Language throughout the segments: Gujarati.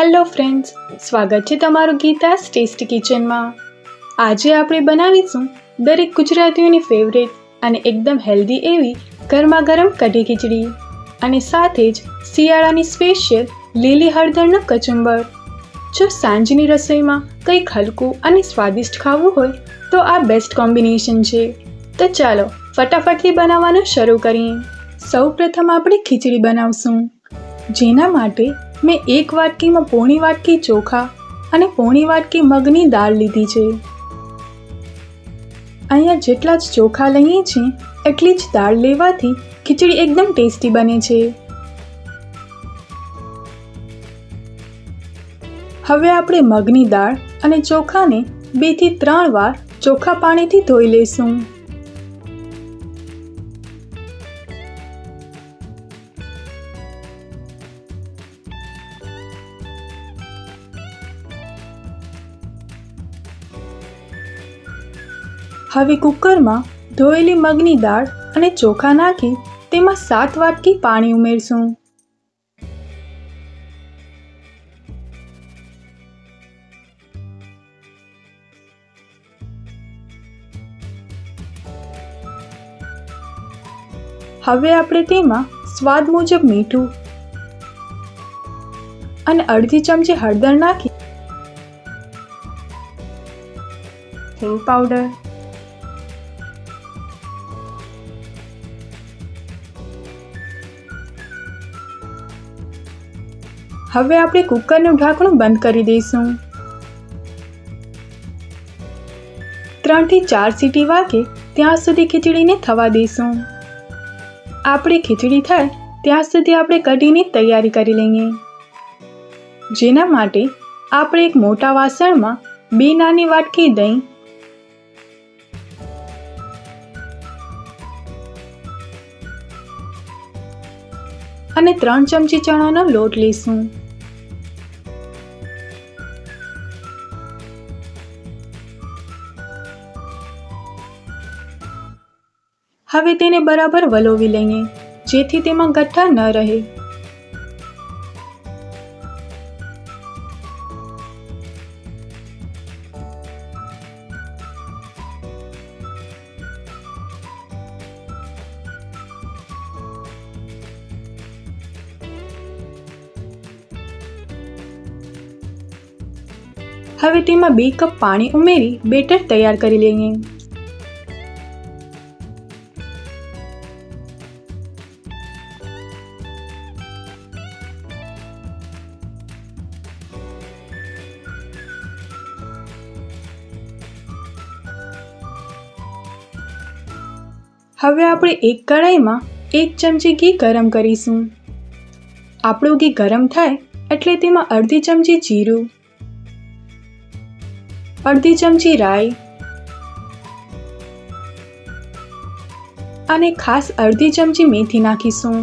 હેલો ફ્રેન્ડ્સ, સ્વાગત છે તમારું ગીતા ટેસ્ટ કિચનમાં. આજે આપણે બનાવીશું દરેક ગુજરાતીઓની ફેવરેટ અને એકદમ હેલ્ધી એવી ગરમા ગરમ કઢી ખીચડી અને સાથે જ શિયાળાની સ્પેશિયલ લીલી હળદરનો કચુંબર. જો સાંજની રસોઈમાં કંઈક હલકું અને સ્વાદિષ્ટ ખાવું હોય, તો આ બેસ્ટ કોમ્બિનેશન છે. તો ચાલો ફટાફટથી બનાવવાનું શરૂ કરીએ. સૌ પ્રથમ આપણે ખીચડી બનાવશું. જેના માટે મેં એક વાટકીમાં પોણી વાટકી ચોખા અને પોણી વાટકી મગની દાળ લીધી છે. અહીંયા જેટલા જ ચોખા લઈએ છીએ, એટલી જ દાળ લેવાથી ખીચડી એકદમ ટેસ્ટી બને છે. હવે આપણે મગની દાળ અને ચોખાને બેથી ત્રણ વાર ચોખા પાણીથી ધોઈ લઈશું. હવે કુકરમાં ધોયેલી મગની દાળ અને ચોખા નાખી તેમાં સાત વાટકી પાણી ઉમેરશું. હવે આપણે તેમાં સ્વાદ મુજબ મીઠું અને અડધી ચમચી હળદર નાખી. હિંગ પાવડર હવે આપણે કુકરનું ઢાંકણું બંધ કરી દઈશું. ત્રણથી ચાર સીટી વાગે ત્યાં સુધી ખીચડીને થવા દઈશું. આપણી ખીચડી થાય ત્યાં સુધી આપણે કઢીની તૈયારી કરી લઈએ. જેના માટે આપણે એક મોટા વાસણમાં બે નાની વાટકી દહીં, અને ત્રણ ચમચી ચણાનો લોટ લઈશું. હવે તેને બરાબર વલોવી લઈએ, જેથી તેમાં ગઠ્ઠા ન રહે. હવે તેમાં બે કપ પાણી ઉમેરી બેટર તૈયાર કરી લઈએ. હવે આપણે એક કઢાઈમાં એક ચમચી ઘી ગરમ કરીશું. આપણું ઘી ગરમ થાય એટલે તેમાં અડધી ચમચી જીરું, અડધી ચમચી રાઈ અને ખાસ અડધી ચમચી મેથી નાખીશું.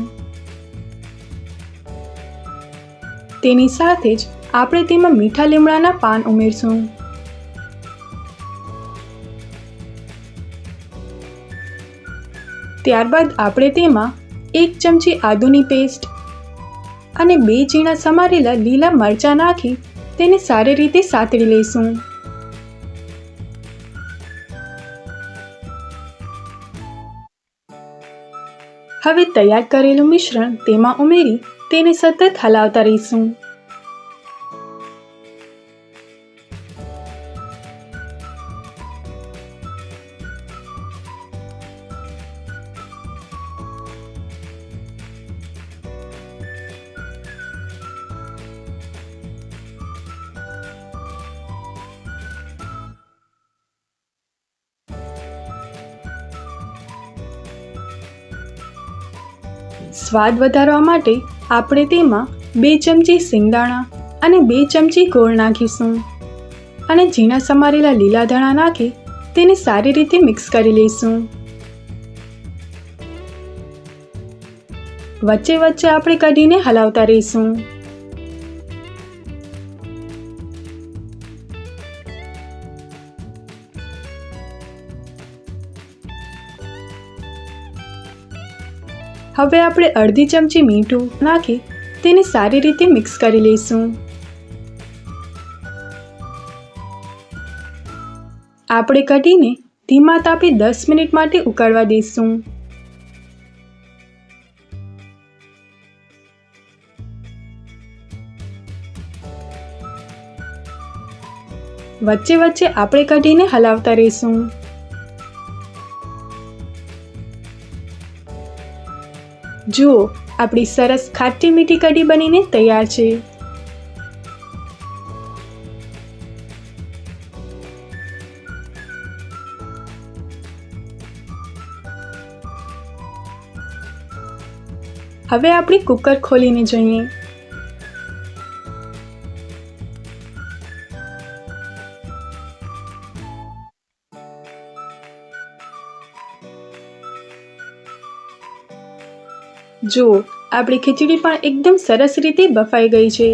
તેની સાથે જ આપણે તેમાં મીઠા લીમડાના પાન ઉમેરશું. ત્યારબાદ આપણે તેમાં એક ચમચી આદુની પેસ્ટ અને બે ઝીણા સમારેલા લીલા મરચાં નાખી તેને સારી રીતે સાતળી લઈશું. હવે તૈયાર કરેલું મિશ્રણ તેમાં ઉમેરી તેને સતત હલાવતા રહીશું. સ્વાદ વધારવા માટે આપણે તેમાં બે ચમચી સિંગદાણા અને બે ચમચી ગોળ નાખીશું. અને ઝીણા સમારેલા લીલા ધાણા નાખી તેને સારી રીતે મિક્સ કરી લઈશું. વચ્ચે વચ્ચે આપણે કઢીને હલાવતા રહીશું. હવે આપણે અડધી ચમચી મીઠું નાખી તેને સારી રીતે મિક્સ કરી લઈશું. આપણે કઢીને ધીમા તાપે દસ મિનિટ માટે ઉકળવા દઈશું. વચ્ચે વચ્ચે આપણે કઢીને હલાવતા રહીશું. જુઓ આપણી સરસ ખાટી મીઠી કઢી બનીને તૈયાર છે. હવે આપણે કુકર ખોલીને જોઈએ. જુઓ આપણી ખીચડી પણ એકદમ સરસ રીતે બફાઈ ગઈ છે.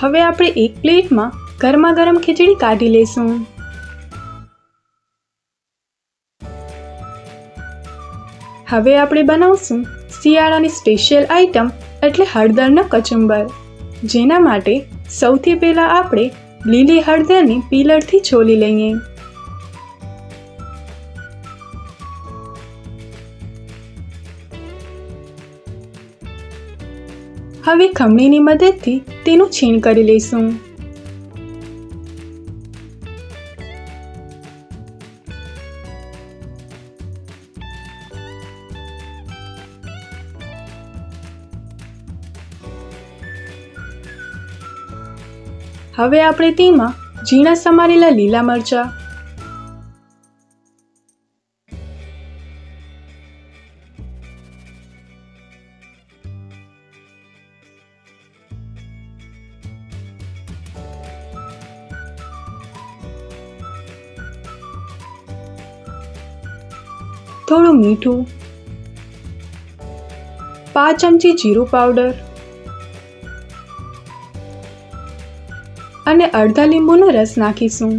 હવે આપણે એક પ્લેટમાં ગરમા ગરમ ખીચડી કાઢી લઈશું. હવે આપણે બનાવશું શિયાળાની સ્પેશિયલ આઈટમ એટલે હળદરનો કચુંબર. જેના માટે સૌથી પહેલાં આપણે લીલી હળદરને પીલરથી છોલી લઈએ. હવે ખમણીની મદદથી તેનું છીણ કરી લઈશું. હવે આપણે તેમાં ઝીણા સમારેલા લીલા મરચાં થોડું મીઠું પાંચ ચમચી જીરું પાવડર અને અડધા લીંબુનો રસ નાખીશું.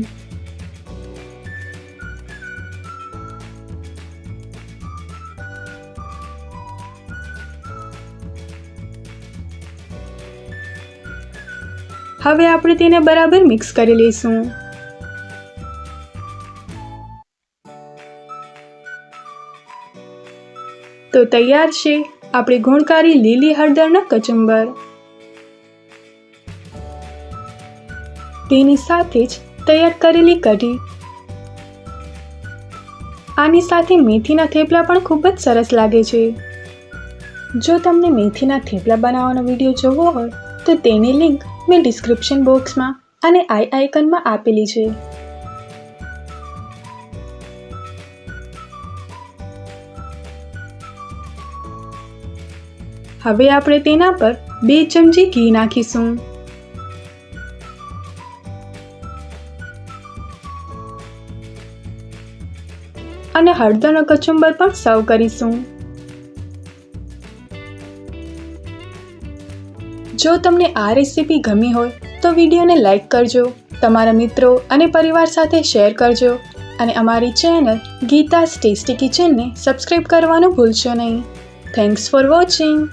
હવે આપણે તેને બરાબર મિક્સ કરી લઈશું. તો તૈયાર છે આપણી ગુણકારી લીલી હળદરના કચુંબર. તેની સાથે જ તૈયાર કરેલી કઢી. આની સાથે મેથીના થેપલા પણ ખૂબ જ સરસ લાગે છે. જો તમને મેથીના થેપલા બનાવવાનો વીડિયો જોવો હોય, તો તેની લિંક મેં ડિસ્ક્રિપ્શન બોક્સમાં અને આઈ આઇકનમાં આપેલી છે. હવે આપણે તેના પર બે ચમચી ઘી નાખીશું. અને હળદરનો કચુંબર પણ સર્વ કરીશું. જો તમને આ રેસીપી ગમી હોય, તો વિડીયોને લાઈક કરજો, તમારા મિત્રો અને પરિવાર સાથે શેર કરજો અને અમારી ચેનલ ગીતાસ ટેસ્ટી કિચનને સબસ્ક્રાઈબ કરવાનું ભૂલશો નહીં. Thanks for watching